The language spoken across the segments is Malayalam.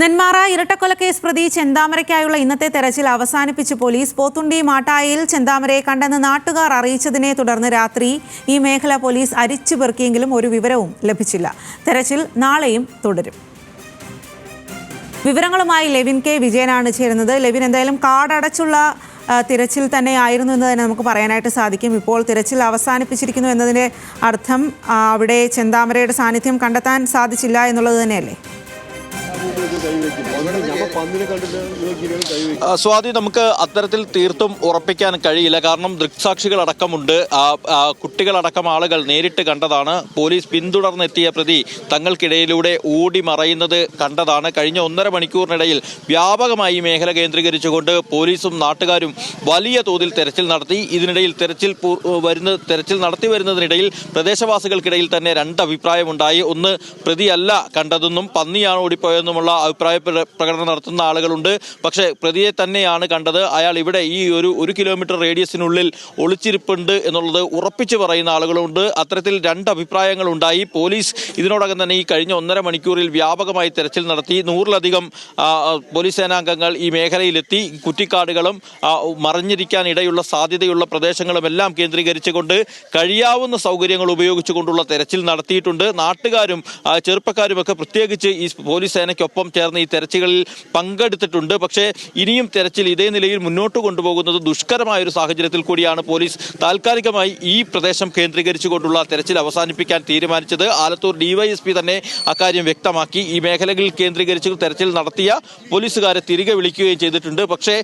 നെന്മാറ ഇരട്ടക്കൊലക്കേസ് പ്രതി ചെന്താമരയ്ക്കായുള്ള ഇന്നത്തെ തെരച്ചിൽ അവസാനിപ്പിച്ച് പോലീസ് പോത്തുണ്ടി മാട്ടായിൽ ചെന്താമരയെ കണ്ടെന്ന് നാട്ടുകാർ അറിയിച്ചതിനെ തുടർന്ന് രാത്രി ഈ മേഖല പോലീസ് അരിച്ചു പെറുക്കിയെങ്കിലും ഒരു വിവരവും ലഭിച്ചില്ല. തെരച്ചിൽ നാളെയും തുടരും. വിവരങ്ങളുമായി ലെവിൻ കെ വിജയനാണ് ചേരുന്നത്. ലെവിൻ എന്തായാലും കാടടച്ചുള്ള തിരച്ചിൽ തന്നെ ആയിരുന്നു എന്ന് തന്നെ നമുക്ക് പറയാനായിട്ട് സാധിക്കും. ഇപ്പോൾ തിരച്ചിൽ അവസാനിപ്പിച്ചിരിക്കുന്നു എന്നതിന്റെ അർത്ഥം അവിടെ ചെന്താമരയുടെ സാന്നിധ്യം കണ്ടെത്താൻ സാധിച്ചില്ല എന്നുള്ളത് തന്നെയല്ലേ? സ്വാതി നമുക്ക് അത്തരത്തിൽ തീർത്തും ഉറപ്പിക്കാൻ കഴിയില്ല. കാരണം ദൃക്സാക്ഷികളടക്കമുണ്ട്. കുട്ടികളടക്കം ആളുകൾ നേരിട്ട് കണ്ടതാണ്. പോലീസ് പിന്തുടർന്നെത്തിയ പ്രതി തങ്ങൾക്കിടയിലൂടെ ഓടി മറയുന്നത് കണ്ടതാണ്. കഴിഞ്ഞ ഒന്നര മണിക്കൂറിനിടയിൽ വ്യാപകമായി മേഖല കേന്ദ്രീകരിച്ചുകൊണ്ട് പോലീസും നാട്ടുകാരും വലിയ തോതിൽ തെരച്ചിൽ നടത്തി. ഇതിനിടയിൽ തെരച്ചിൽ വരുന്ന തെരച്ചിൽ നടത്തി വരുന്നതിനിടയിൽ പ്രദേശവാസികൾക്കിടയിൽ തന്നെ രണ്ട് അഭിപ്രായമുണ്ടായി. ഒന്ന് പ്രതിയല്ല കണ്ടതെന്നും പന്നിയാണ് ഓടിപ്പോയെന്നുമുള്ള അഭിപ്രായ പ്രകടനം നടത്തുന്ന ആളുകളുണ്ട്. പക്ഷേ പ്രതിയെ തന്നെയാണ് കണ്ടത്. അയാൾ ഇവിടെ ഈ ഒരു ഒരു കിലോമീറ്റർ റേഡിയസിനുള്ളിൽ ഒളിച്ചിരിപ്പുണ്ട് എന്നുള്ളത് ഉറപ്പിച്ചു പറയുന്ന ആളുകളുണ്ട്. അത്തരത്തിൽ രണ്ട് അഭിപ്രായങ്ങൾ ഉണ്ടായി പോലീസ് ഇതിനോടകം തന്നെ ഈ കഴിഞ്ഞ ഒന്നര മണിക്കൂറിൽ വ്യാപകമായി തെരച്ചിൽ നടത്തി. നൂറിലധികം പോലീസ് സേനാംഗങ്ങൾ ഈ മേഖലയിലെത്തി. കുറ്റിക്കാടുകളും മറിഞ്ഞിരിക്കാൻ ഇടയുള്ള സാധ്യതയുള്ള പ്രദേശങ്ങളും എല്ലാം കേന്ദ്രീകരിച്ചുകൊണ്ട് കഴിയാവുന്ന സൗകര്യങ്ങൾ ഉപയോഗിച്ചുകൊണ്ടുള്ള തെരച്ചിൽ നടത്തിയിട്ടുണ്ട്. നാട്ടുകാരും ചെറുപ്പക്കാരും ഒക്കെ പ്രത്യേകിച്ച് ഈ പോലീസ് സേനയ്ക്കൊപ്പം ചേർന്ന് ഈ തെരച്ചിലിൽ പങ്കെടുത്തിട്ടുണ്ട്. പക്ഷേ ഇനിയും തെരച്ചിൽ ഇതേ നിലയിൽ മുന്നോട്ട് കൊണ്ടുപോകുന്നത് ദുഷ്കരമായ ഒരു സാഹചര്യത്തിൽ കൂടിയാണ് പോലീസ് താൽക്കാലികമായി ഈ പ്രദേശം കേന്ദ്രീകരിച്ചുകൊണ്ടുള്ള തെരച്ചിൽ അവസാനിപ്പിക്കാൻ തീരുമാനിച്ചത്. ആലത്തൂർ ഡിവൈഎസ്പി തന്നെ അക്കാര്യം വ്യക്തമാക്കി. ഈ മേഖലകളിൽ കേന്ദ്രീകരിച്ച് തെരച്ചിൽ നടത്തിയ പോലീസുകാരെ തിരികെ വിളിക്കുകയും ചെയ്തിട്ടുണ്ട്. പക്ഷേ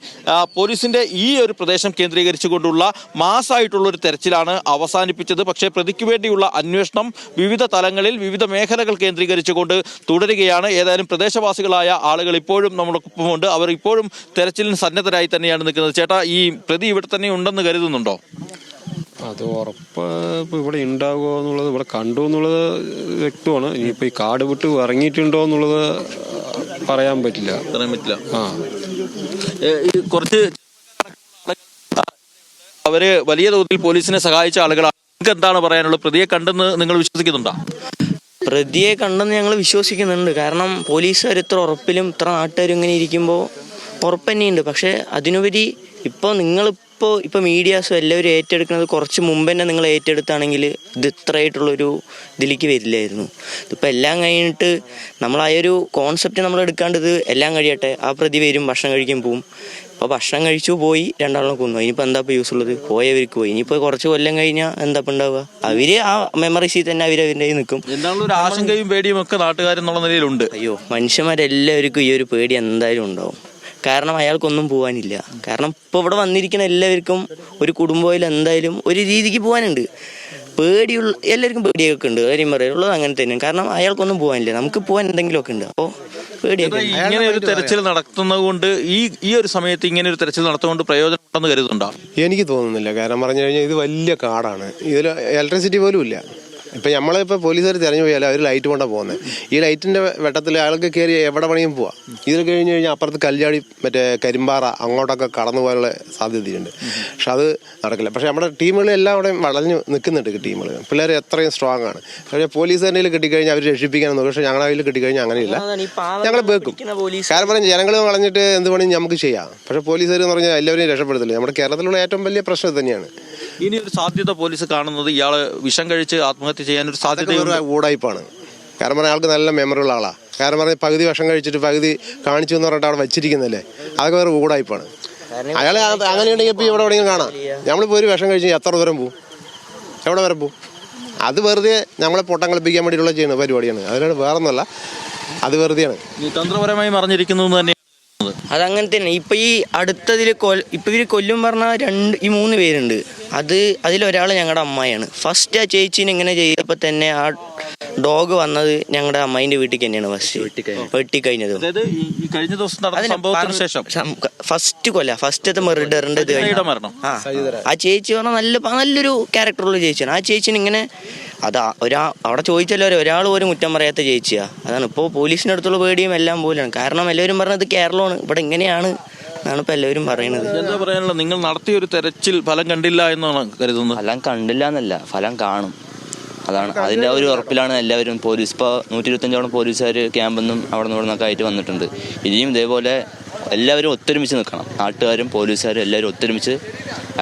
പോലീസിന്റെ ഈ ഒരു പ്രദേശം കേന്ദ്രീകരിച്ചുകൊണ്ടുള്ള മാസായിട്ടുള്ള ഒരു തെരച്ചിലാണ് അവസാനിപ്പിച്ചത്. പക്ഷേ പ്രതിക്ക് വേണ്ടിയുള്ള അന്വേഷണം വിവിധ തലങ്ങളിൽ വിവിധ മേഖലകൾ കേന്ദ്രീകരിച്ചുകൊണ്ട് തുടരുകയാണ്. ഏതായാലും പ്രദേശവാസികളായ ആളുകൾ ഇപ്പോഴും നമ്മുടെ നമ്മളൊപ്പമുണ്ട് അവർ ഇപ്പോഴും തെരച്ചിലിന് സന്നദ്ധരായി തന്നെയാണ് നിൽക്കുന്നത്. ചേട്ടാ ഈ പ്രതി ഇവിടെ തന്നെ ഉണ്ടെന്ന് കരുതുന്നുണ്ടോ? അത് ഉറപ്പ് ഇപ്പോൾ ഇവിടെ ഉണ്ടാകുമോ എന്നുള്ളത് ഇവിടെ കണ്ടു എന്നുള്ളത് വ്യക്തമാണ്. ഇനിയിപ്പോൾ ഈ കാട് വിട്ട് ഇറങ്ങിയിട്ടുണ്ടോ എന്നുള്ളത് പറയാൻ പറ്റില്ല. പറയാൻ പറ്റില്ല. ആ. കുറച്ച് അവർ വലിയ തോതിൽ പോലീസിനെ സഹായിച്ച ആളുകളാണ്. നിങ്ങൾക്ക് എന്താണ് പറയാനുള്ളത്? പ്രതിയെ കണ്ടെന്ന് നിങ്ങൾ വിശ്വസിക്കുന്നുണ്ടോ? പ്രതിയെ കണ്ടെന്ന് ഞങ്ങൾ വിശ്വസിക്കുന്നുണ്ട്. കാരണം പോലീസുകാർ ഇത്ര ഉറപ്പിലും ഇത്ര നാട്ടുകാരും ഇങ്ങനെ ഇരിക്കുമ്പോൾ ഉറപ്പ് തന്നെയുണ്ട് പക്ഷേ അതിനുപരി ഇപ്പോൾ നിങ്ങളിപ്പോൾ ഇപ്പോൾ മീഡിയാസും എല്ലാവരും ഏറ്റെടുക്കുന്നത് കുറച്ച് മുമ്പ് തന്നെ നിങ്ങൾ ഏറ്റെടുത്താണെങ്കിൽ ഇത് ഇത്രയായിട്ടുള്ളൊരു ഇതിലേക്ക് വരില്ലായിരുന്നു. ഇതിപ്പോൾ എല്ലാം കഴിഞ്ഞിട്ട് നമ്മൾ ആ ഒരു കോൺസെപ്റ്റ് നമ്മൾ എടുക്കാണ്ടത് എല്ലാം കഴിയട്ടെ. ആ പ്രതി വരും ഭക്ഷണം കഴിക്കാൻ പോവും. ഇപ്പോൾ ഭക്ഷണം കഴിച്ചു പോയി രണ്ടാളിനെ കൊന്നു. ഇനിയിപ്പോൾ എന്താ ഇപ്പോൾ യൂസ് ഉള്ളത്? പോയവർക്ക് പോയി. ഇനിയിപ്പോൾ കുറച്ച് കൊല്ലം കഴിഞ്ഞാൽ എന്താ ഇപ്പം ഉണ്ടാവുക അവർ ആ മെമ്മറീസിൽ തന്നെ അവർ അവരുടെ നിൽക്കും. എന്താണ് ഒരു ആശങ്കയും പേടിയും ഒക്കെ നാട്ടുകാരെന്നുള്ള നിലയിലുണ്ട്. അയ്യോ മനുഷ്യന്മാരെല്ലാവർക്കും ഈ ഒരു പേടി എന്തായാലും ഉണ്ടാവും. കാരണം അയാൾക്കൊന്നും പോകാനില്ല കാരണം ഇപ്പോൾ ഇവിടെ വന്നിരിക്കുന്ന എല്ലാവർക്കും ഒരു കുടുംബയിൽ എന്തായാലും ഒരു രീതിക്ക് പോകാനുണ്ട് പേടിയുള്ള എല്ലാവർക്കും പേടിയൊക്കെ ഉണ്ട്. കാര്യം പറയുള്ളത് അങ്ങനെ തന്നെയാണ്. കാരണം അയാൾക്കൊന്നും പോകാനില്ല നമുക്ക് പോകാൻ എന്തെങ്കിലുമൊക്കെ ഉണ്ട്. അപ്പോൾ പേടിയൊക്കെ. ഇങ്ങനെ ഒരു തെരച്ചിൽ നടത്തുന്നത് കൊണ്ട് ഈ ഈ ഒരു സമയത്ത് ഇങ്ങനെ ഒരു തെരച്ചിൽ നടത്തുന്നത് പ്രയോജനം ഉണ്ടെന്ന് കരുതുന്നുണ്ടോ? എനിക്ക് തോന്നുന്നില്ല. കാരണം പറഞ്ഞു കഴിഞ്ഞാൽ ഇത് വലിയ കാടാണ്. ഇതിൽ ഇലക്ട്രിസിറ്റി പോലും ഇല്ല. ഇപ്പം നമ്മളിപ്പോൾ പോലീസുകാർ തിരഞ്ഞു പോയാലും അവർ ലൈറ്റ് കൊണ്ടാണ് പോകുന്നത് ഈ ലൈറ്റിന്റെ വെട്ടത്തിൽ അയാൾക്ക് കയറി എവിടെ പണിയും പോവാം. ഇതിൽ കഴിഞ്ഞ് കഴിഞ്ഞാൽ അപ്പുറത്ത് കല്യാടി മറ്റേ കരിമ്പാറ അങ്ങോട്ടൊക്കെ കടന്നു പോകാനുള്ള സാധ്യതയുണ്ട്. പക്ഷെ അത് നടക്കില്ല. പക്ഷേ നമ്മുടെ ടീമുകൾ എല്ലാം അവിടെ വളഞ്ഞു നിൽക്കുന്നുണ്ട് ടീമുകൾ പിള്ളേർ എത്രയും സ്ട്രോങ് ആണ്. പക്ഷേ പോലീസ് തന്നെ കിട്ടിക്കഴിഞ്ഞാൽ അവർ രക്ഷിപ്പിക്കാൻ നോക്കും. പക്ഷെ ഞങ്ങളുടെ കയ്യിൽ കിട്ടിക്കഴിഞ്ഞാൽ അങ്ങനെയില്ല. ഞങ്ങൾ വെക്കും കാരണം പറഞ്ഞാൽ ജനങ്ങൾ വളഞ്ഞിട്ട് എന്ത് പണിയും നമുക്ക് ചെയ്യാം. പക്ഷേ പോലീസുകാർ എന്ന് പറഞ്ഞാൽ എല്ലാവരെയും രക്ഷപ്പെടുത്തില്ല നമ്മുടെ കേരളത്തിലുള്ള ഏറ്റവും വലിയ പ്രശ്നം തന്നെയാണ്. ഇനി ഒരു സാധ്യത പോലീസ് കാണുന്നത് ഇയാൾ വിഷം കഴിച്ച് ആത്മഹത്യ ചെയ്യാൻ ഒരു സാധ്യത ഊടായ്പാണ്. കാരണം പറഞ്ഞാൽ ആൾക്ക് നല്ല മെമ്മറിയുള്ള ആളാണ് കാരണം പറഞ്ഞാൽ പകുതി വിഷം കഴിച്ചിട്ട് പകുതി കാണിച്ചു എന്ന് പറഞ്ഞിട്ട് അവിടെ വെച്ചിരിക്കുന്നല്ലേ അതൊക്കെ വേറെ ഊടായ്പാണ്. അയാൾ അങ്ങനെയുണ്ടെങ്കിൽ ഇപ്പോൾ ഇവിടെ എവിടെയെങ്കിലും കാണാം. നമ്മളിപ്പോൾ ഒരു വിഷം കഴിച്ച് എത്ര ദൂരം പോവും? എവിടെ വരെ പോവും? അത് വെറുതെ നമ്മളെ പൊട്ടം കളിപ്പിക്കാൻ വേണ്ടിയിട്ടുള്ള ചെയ്യുന്ന പരിപാടിയാണ്. അതിനാണ് വേറെ ഒന്നുമല്ല അത് വെറുതെയാണ്. തന്ത്രപരമായി മറിഞ്ഞിരിക്കുന്നു തന്നെ അതങ്ങനെ തന്നെ. ഇപ്പൊ ഈ അടുത്തതിൽ കൊൽ ഇപ്പൊ ഇവർ കൊല്ലും പറഞ്ഞ രണ്ട് ഈ മൂന്ന് പേരുണ്ട്. അത് അതിലൊരാൾ ഞങ്ങളുടെ അമ്മായിയാണ്. ഫസ്റ്റ് ആ ചേച്ചീനെ ഇങ്ങനെ ചെയ്തപ്പോൾ തന്നെ ആ ഡോഗ് വന്നത് ഞങ്ങളുടെ അമ്മായിന്റെ വീട്ടിൽ തന്നെയാണ് ഫസ്റ്റ് വെട്ടിക്കഴിഞ്ഞത്. അതായത് ഈ- ഈ കഴിഞ്ഞ ദിവസം നടന്ന സംഭവത്തിന് ശേഷം. ഫസ്റ്റ് കൊല്ല. ഫസ്റ്റത്തെ മെറിഡറിന്റെ ഇത്. ആ. ചേച്ചി പറഞ്ഞാൽ നല്ല നല്ലൊരു ക്യാരക്ടറുള്ള ചേച്ചിയാണ്. ആ ചേച്ചിന് ഇങ്ങനെ അതാ ഒരാ അവിടെ ചോദിച്ചല്ലോ ഒരാൾ പോലും കുറ്റം പറയാത്ത ചേച്ചിയാ. അതാണ് ഇപ്പോൾ പോലീസിന്റെ അടുത്തുള്ള പേടിയും എല്ലാം പോലെയാണ്. കാരണം എല്ലാവരും പറഞ്ഞത് കേരളമാണ്. ഇവിടെ ഇങ്ങനെയാണ് എന്നാണ് ഇപ്പൊ എല്ലാവരും പറയുന്നത് എന്താ പറയാനുള്ളത്? നിങ്ങൾ നടത്തിയ ഒരു തെരച്ചിൽ ഫലം കണ്ടില്ല എന്നാണ് കരുതുന്നത്. ഫലം കണ്ടില്ല എന്നല്ല. ഫലം കാണും. അതാണ്. അതിന്റെ ഒരു ഉറപ്പിലാണ് എല്ലാവരും പോലീസ്. ഇപ്പോൾ നൂറ്റി ഇരുപത്തഞ്ചോളം പോലീസുകാർ ക്യാമ്പിൽ നിന്നും അവിടെ നിന്ന് ഇവിടെ നിന്നൊക്കെ ആയിട്ട് വന്നിട്ടുണ്ട്. ഇനിയും ഇതേപോലെ എല്ലാവരും ഒത്തൊരുമിച്ച് നിൽക്കണം. നാട്ടുകാരും പോലീസുകാരും എല്ലാവരും ഒത്തൊരുമിച്ച്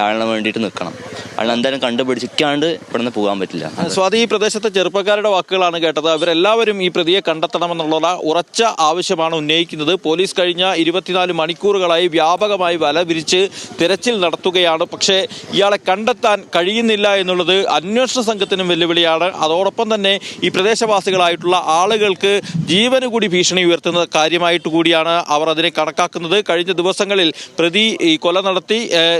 അയാളിന് വേണ്ടിയിട്ട് നിൽക്കണം അയാൾ എന്തായാലും കണ്ടുപിടിച്ചിക്കാണ്ട് ഇവിടുന്ന് പോകാൻ പറ്റില്ല. സ്വാതി ഈ പ്രദേശത്തെ ചെറുപ്പക്കാരുടെ വാക്കുകളാണ് കേട്ടത്. അവരെല്ലാവരും ഈ പ്രതിയെ കണ്ടെത്തണമെന്നുള്ള ഉറച്ച ആവശ്യമാണ് ഉന്നയിക്കുന്നത്. പോലീസ് കഴിഞ്ഞ ഇരുപത്തിനാല് മണിക്കൂറുകളായി വ്യാപകമായി വല വിരിച്ച് തിരച്ചിൽ നടത്തുകയാണ്. പക്ഷേ ഇയാളെ കണ്ടെത്താൻ കഴിയുന്നില്ല എന്നുള്ളത് അന്വേഷണ സംഘത്തിനും വെല്ലുവിളിയാണ്. അതോടൊപ്പം തന്നെ ഈ പ്രദേശവാസികളായിട്ടുള്ള ആളുകൾക്ക് ജീവന് കൂടി ഭീഷണി ഉയർത്തുന്ന കാര്യമായിട്ട് കൂടിയാണ് അവർ അതിനെ കണക്കാക്കുന്നത്. കഴിഞ്ഞ ദിവസങ്ങളിൽ പ്രതി ഈ കൊല നടത്തി ഏഹ്,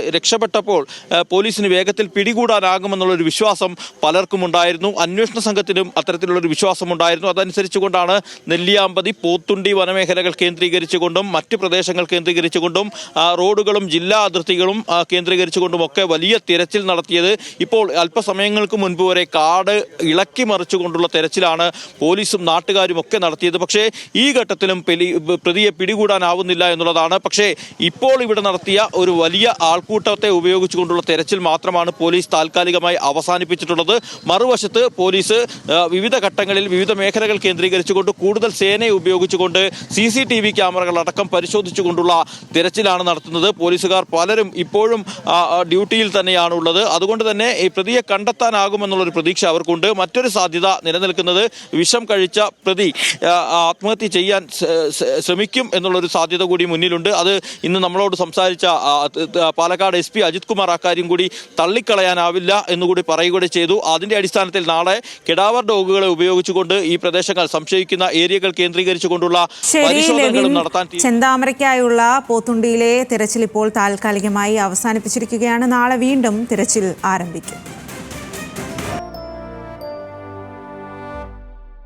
ഏഹ്, പോലീസിന് വേഗത്തിൽ പിടികൂടാനാകുമെന്നുള്ളൊരു വിശ്വാസം പലർക്കും ഉണ്ടായിരുന്നു അന്വേഷണ സംഘത്തിനും അത്തരത്തിലുള്ളൊരു വിശ്വാസം ഉണ്ടായിരുന്നു അതനുസരിച്ചുകൊണ്ടാണ് നെല്ലിയാമ്പതി പോത്തുണ്ടി വനമേഖലകൾ കേന്ദ്രീകരിച്ചുകൊണ്ടും മറ്റ് പ്രദേശങ്ങൾ കേന്ദ്രീകരിച്ചുകൊണ്ടും റോഡുകളും ജില്ലാ അതിർത്തികളും ആ, കേന്ദ്രീകരിച്ചുകൊണ്ടും ഒക്കെ വലിയ തിരച്ചിൽ നടത്തിയത്. ഇപ്പോൾ അല്പസമയങ്ങൾക്ക് മുൻപ് വരെ കാട് ഇളക്കി മറിച്ചുകൊണ്ടുള്ള തെരച്ചിലാണ് പോലീസും നാട്ടുകാരും ഒക്കെ നടത്തിയത്. പക്ഷേ ഈ ഘട്ടത്തിലും പ്രതിയെ പിടികൂടാനാവുന്നില്ല എന്നുള്ളതാണ്. പക്ഷേ ഇപ്പോൾ ഇവിടെ നടത്തിയ ഒരു വലിയ ആൾക്കൂട്ടത്തെ ഉപയോഗിച്ചുകൊണ്ടുള്ള തെരച്ചിൽ മാത്രമാണ് പോലീസ് താൽക്കാലികമായി അവസാനിപ്പിച്ചിട്ടുള്ളത്. മറുവശത്ത് പോലീസ് വിവിധ ഘട്ടങ്ങളിൽ വിവിധ മേഖലകൾ കേന്ദ്രീകരിച്ചുകൊണ്ട് കൂടുതൽ സേനയെ ഉപയോഗിച്ചുകൊണ്ട് സി സി ടി വി ക്യാമറകൾ അടക്കം പരിശോധിച്ചുകൊണ്ടുള്ള തിരച്ചിലാണ് നടത്തുന്നത്. പോലീസുകാർ പലരും ഇപ്പോഴും ഡ്യൂട്ടിയിൽ തന്നെയാണ് ഉള്ളത് അതുകൊണ്ട് തന്നെ ഈ പ്രതിയെ കണ്ടെത്താനാകുമെന്നുള്ളൊരു പ്രതീക്ഷ അവർക്കുണ്ട്. മറ്റൊരു സാധ്യത നിലനിൽക്കുന്നത് വിഷം കഴിച്ച പ്രതി ആത്മഹത്യ ചെയ്യാൻ ശ്ര- ശ്ര- ശ്രമിക്കും എന്നുള്ളൊരു സാധ്യത കൂടി മുന്നിലുണ്ട്. അത് ഇന്ന് നമ്മളോട് സംസാരിച്ച പാലക്കാട് എസ് പി അജിത് കുമാർ അക്കാര്യം കൂടി തള്ളിക്കളയാനാവില്ല എന്നുകൂടി പറയുകയും ചെയ്തു. അതിന്റെ അടിസ്ഥാനത്തിൽ നാളെ കിടാവർ ഡോഗുകളെ ഉപയോഗിച്ചുകൊണ്ട് ഈ പ്രദേശങ്ങൾ സംശയിക്കുന്ന ഏരിയകൾ കേന്ദ്രീകരിച്ചുകൊണ്ടുള്ള പരിശോധനകളും നടത്താൻ ചെന്താമരയ്ക്കായുള്ള പോത്തുണ്ടിയിലെ തിരച്ചിൽ ഇപ്പോൾ താൽക്കാലികമായി അവസാനിപ്പിച്ചിരിക്കുകയാണ്. നാളെ വീണ്ടും തിരച്ചിൽ ആരംഭിക്കും.